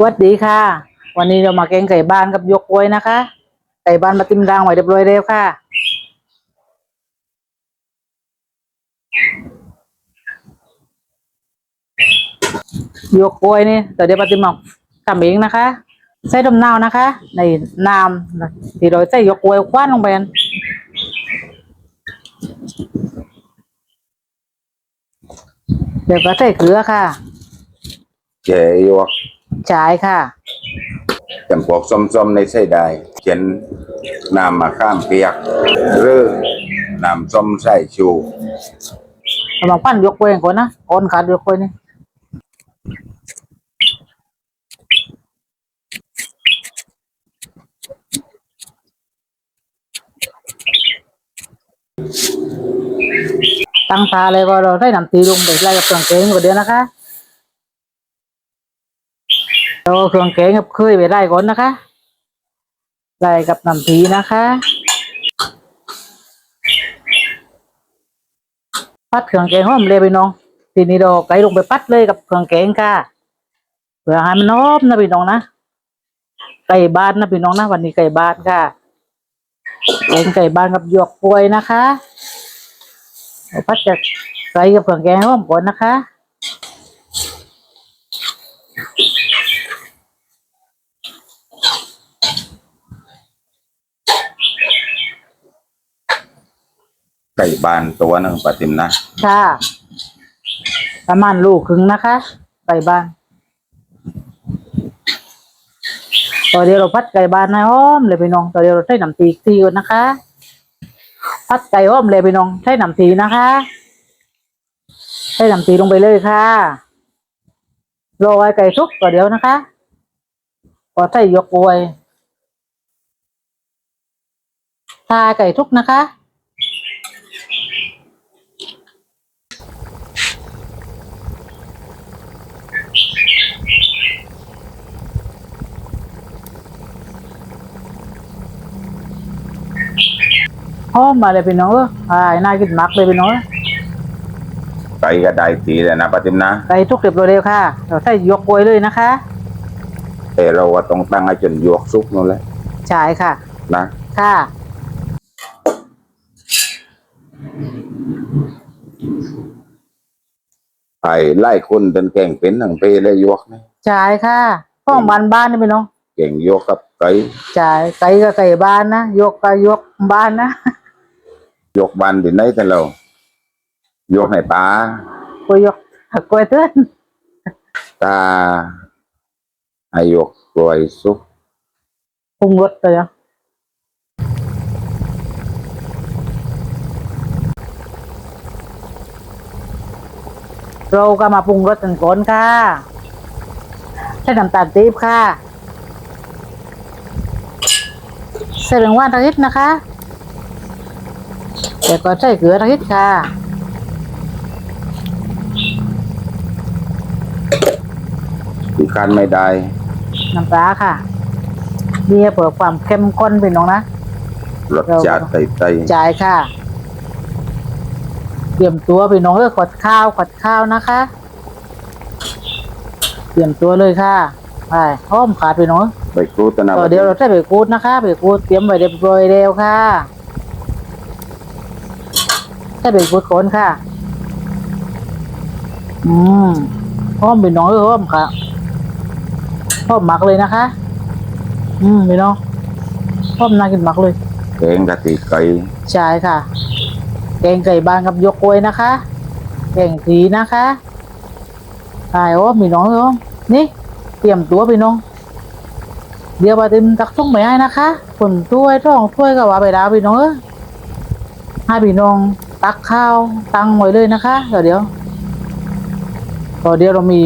สวัสดีค่ะ วันนี้เรามาแกงไก่บ้านกับยกกล้วยนะคะ ไก่บ้านมาติมรางไว้เรียบร้อยแล้วค่ะ ยกกล้วยนี่เดี๋ยวเดี๋ยวปฏิมาทำเองนะคะ ใส่ดมนาวนะคะ ในน้ำที่เราใส่ยกกล้วยคว้านลงไปเดี๋ยวก็ใส่เกลือค่ะแกยวก ฉายค่ะ จำพวกส้มๆในไส้ได้เขียนน้ำมะข้ามเปียก หรือน้ำส้มไส้ชูกำลังปั้นยกกล้วยก่อนนะอ่อนขาดยกกล้วยนี่ตั้งตาเลยก็เราได้นำตีลงไปไล่กับเครื่องแกงก่อนเดียวนะคะ เราเครื่องแกงกับเคยไปไล่ก่อนนะคะไล่กับน้ำตีนะคะพัดเครื่องแกงหอมเลยพี่น้องทีนี้เราไก่ลงไปพัดเลยกับเครื่องแกงค่ะเพื่อให้มันหอมนะพี่น้องนะไก่บ้านนะพี่น้องนะวันนี้ไก่บ้านค่ะแกงไก่บ้านกับหยวกกล้วยนะคะพัดจากไก่กับเครื่องแกงหอมก่อนนะคะ ไก่บานตัวหนึงปฏิมนะค่ะประมาณลูกครึ่งนะคะไก่บานต่อเดียวเราพัดไก่บานให้อมเลยพี่น้องต่อเดียวเราใส่น้ำตีทีก่อนนะคะ พัดไก่หอมเลยพี่น้องใส่น้ำตีนะคะใส่น้ำตีลงไปเลยค่ะรอไว้ไก่ทุกต่อเดียวนะคะพอใส่ยกอวยทาไก่ทุกนะคะ ห อมมาเลยพี่น้องเอออ่าน่ากินมากเลยพี่น้องเอ้ยไก่ก็ได้ตีแล้วนะปฏิมนะไก่ทุกเรียบร้อยแล้วค่ะเราใส่ยกกล้วยเลยนะคะแต่เราก็ต้องตั้งให้จนยวกซุกนั่นแหละใช่ค่ะ นะค่ะไอ้ไล่คนเป็นแก่งเป็นทั้งเปเลยยวกนะใช่ค่ะห้องบ้านบ้านนี่พี่น้องเก่งยวกกับไก่ใช่ไก่ก็ไก่บ้านนะยกก็ยกบ้านนะ ยกบานที่ไหนแต่เรา ยกให้ปลากล้วยยกกล้วยเตือนตาให้ยกกล้วยซุกปรุงรสเลยอะเราก็มาปรุงรสกันก่อนค่ะใส่น้ำตาลปี๊บค่ะใส่เหลืองว่านตะกิดนะคะ แต่ก็ใส่เกลือตะกิดค่ะที่คันไม่ได้ น้ำปลาค่ะเบียร์เผื่อความเข้มข้นเป็นน้องนะรสจัดไต่ไต่จ่ายค่ะ เตรียมตัวไปน้องเออขดข้าวขดข้าวนะคะ เตรียมตัวเลยค่ะไปห้อมขาดไปน้องไปกรูดตนะต่อเดี๋ยวเราใช้ไปกูดนะคะไปกูดเตรียมไว้เรียบร้อยแล้วค่ะ ใช้ไปกูดก่อนค่ะ อืมห้อมไปน้องเออห้อมค่ะห้อมหมักเลยนะคะ อืมไปน้องห้อมน่ากินหมักเลยแกงกะทิไก่ใช่ค่ะ แกงไก่บานกับยกกล้วยนะคะ แกงผีนะคะใช่โอ้มีน้องเหรอนี่ เตรียมตัวพี่น้อง เดี๋ยวปาติมตักส่งไปให้นะคะผลถ้วยท้องถ้วยก็ว่าไปดาวพี่น้องเออให้พี่น้อง ตักข้าวตั้งไว้เลยนะคะเดี๋ยวเดี๋ยวต่อเดี๋ยวเรามี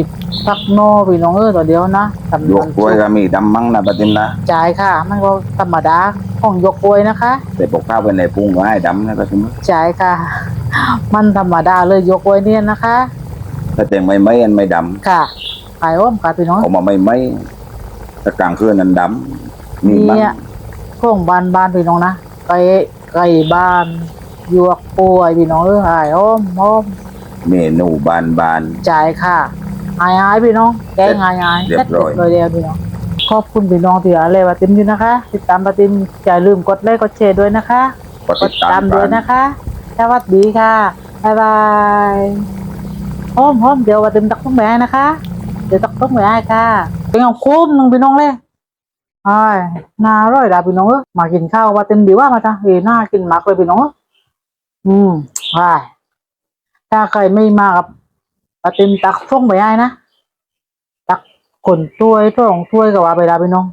ตักโนอพี่น้องเออต่อเดี๋ยวนะสำยหกรับกล้วยก็มีดำมั้งนะปฏิมนะจ่ายค่ะ มันก็ธรรมดาของยกกล้วยนะคะแต่ปกข้าวเป็นในปรุงก็ให้ดำนะปฏิมนะใช่ค่ะ มันธรรมดาเลยยกไว้เนี่ยนะคะถ้าแต่งไม่ไม่อันไม่ดค่ะขายอ้อมค่ะพี่น้องำเอามาไม่ไม่ถ้ากลางคืนนั้นดำมีมั้งเนี่ยพวกบ้านบ้านพี่น้องนะไก่ไก่บ้าน ยวกป่วยพี่น้องเออขายอ้อมอ้อมเมนูบานบาน จ่ายค่ะหายหายพี่น้องแกงหายหายเรียบร้อยเลยเดียวพี่น้องขอบคุณพี่น้องที่อะไรว่าติมอยู่นะคะ ติดตามปาติมอย่าลืมกดไลค์กดแชร์ด้วยนะคะกดติดตามด้กัวยนนะคะสวัสดีค่ะบ๊ายบายโอ้มโอ้มเดี๋ยวว่าเต็มตักต้องแม่นะคะ เดี๋ยวตักต้องแม่ค่ะเป็นเอาคุ้มหนึ่งพี่น้องเลยไอ้ายน่าอร่อยดาพี่น้องเอ้ยมากินข้าวว่าเต็มดีว่ามาจ้ะเอ้ยน่ากินมากเลยพี่น้องเอืมใช่ถ้าใครไม่มากับปาเต็มตักส่งไปให้นะ ตักขนตัวยถ้วของตัวยก็ว่าไปดาพี่น้อง